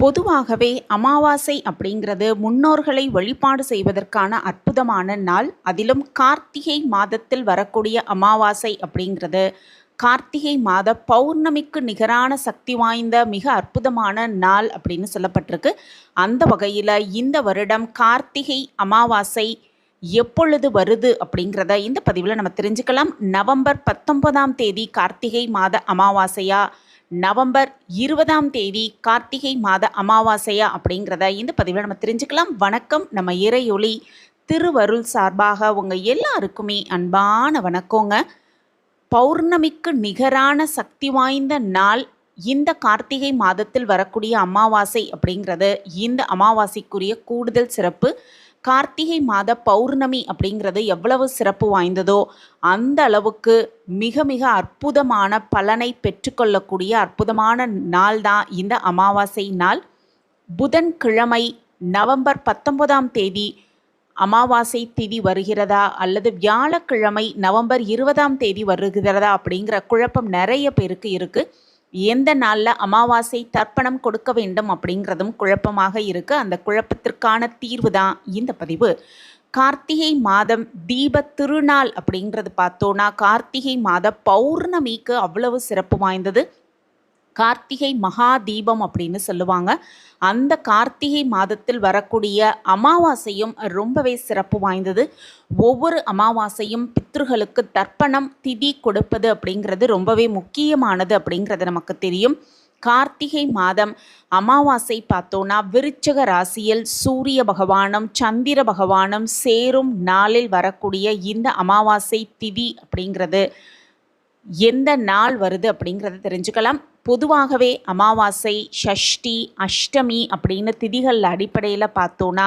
பொதுவாகவே அமாவாசை அப்படிங்கிறது முன்னோர்களை வழிபாடு செய்வதற்கான அற்புதமான நாள். அதிலும் கார்த்திகை மாதத்தில் வரக்கூடிய அமாவாசை அப்படிங்கிறது கார்த்திகை மாத பௌர்ணமிக்கு நிகரான சக்தி வாய்ந்த மிக அற்புதமான நாள் அப்படின்னு சொல்லப்பட்டிருக்கு. அந்த வகையில் இந்த வருடம் கார்த்திகை அமாவாசை எப்பொழுது வருது அப்படிங்கிறத இந்த பதிவில் நம்ம தெரிஞ்சுக்கலாம். நவம்பர் பத்தொன்பதாம் தேதி கார்த்திகை மாத அமாவாசையாக நவம்பர் இருபதாம் தேதி கார்த்திகை மாத அமாவாசையா அப்படிங்கிறத இந்த பதிவில் நம்ம தெரிஞ்சுக்கலாம். வணக்கம். நம்ம இறையொளி திருவருள் சார்பாக உங்கள் எல்லாருக்குமே அன்பான வணக்கங்க. பௌர்ணமிக்கு நிகரான சக்தி வாய்ந்த நாள் இந்த கார்த்திகை மாதத்தில் வரக்கூடிய அமாவாசை அப்படிங்கிறது இந்த அமாவாசைக்குரிய கூடுதல் சிறப்பு. கார்த்திகை மாத பௌர்ணமி அப்படிங்கிறது எவ்வளவு சிறப்பு வாய்ந்ததோ அந்த அளவுக்கு மிக மிக அற்புதமான பலனை பெற்றுக்கொள்ளக்கூடிய அற்புதமான நாள் தான் இந்த அமாவாசை நாள். புதன்கிழமை நவம்பர் பத்தொன்பதாம் தேதி அமாவாசை திதி வருகிறதா அல்லது வியாழக்கிழமை நவம்பர் இருபதாம் தேதி வருகிறதா அப்படிங்கிற குழப்பம் நிறைய பேருக்கு இருக்குது எந்த நாளில் அமாவாசை தர்ப்பணம் கொடுக்க வேண்டும் அப்படிங்கிறதும் குழப்பமாக இருக்குது அந்த குழப்பத்திற்கான தீர்வு தான் இந்த பதிவு. கார்த்திகை மாதம் தீப திருநாள் அப்படிங்கிறது பார்த்தோன்னா கார்த்திகை மாத பௌர்ணமிக்கு அவ்வளவு சிறப்பு வாய்ந்தது. கார்த்திகை மகா தீபம் அப்படின்னு சொல்லுவாங்க. அந்த கார்த்திகை மாதத்தில் வரக்கூடிய அமாவாசையும் ரொம்பவே சிறப்பு வாய்ந்தது. ஒவ்வொரு அமாவாசையும் பித்ருகளுக்கு தர்ப்பணம் திதி கொடுப்பது அப்படிங்கிறது ரொம்பவே முக்கியமானது அப்படிங்கிறது நமக்கு தெரியும். கார்த்திகை மாதம் அமாவாசை பார்த்தோன்னா விருச்சக ராசியில் சூரிய பகவானும் சந்திர பகவானும் சேரும் நாளில் வரக்கூடிய இந்த அமாவாசை திதி அப்படிங்கிறது எந்த நாள் வருது அப்படிங்கிறத தெரிஞ்சுக்கலாம். பொதுவாகவே அமாவாசை ஷஷ்டி அஷ்டமி அப்படின்னு திதிகள் அடிப்படையில் பார்த்தோன்னா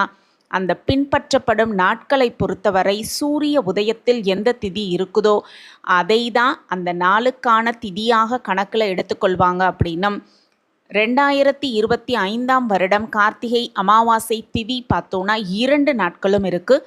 அந்த பின்பற்றப்படும் நாட்களை பொறுத்தவரை சூரிய உதயத்தில் எந்த திதி இருக்குதோ அதை தான் அந்த நாளுக்கான திதியாக கணக்கில் எடுத்துக்கொள்வாங்க அப்படின்னும். ரெண்டாயிரத்தி இருபத்தி ஐந்தாம் வருடம் கார்த்திகை அமாவாசை திதி பார்த்தோன்னா இரண்டு நாட்களும் இருக்குது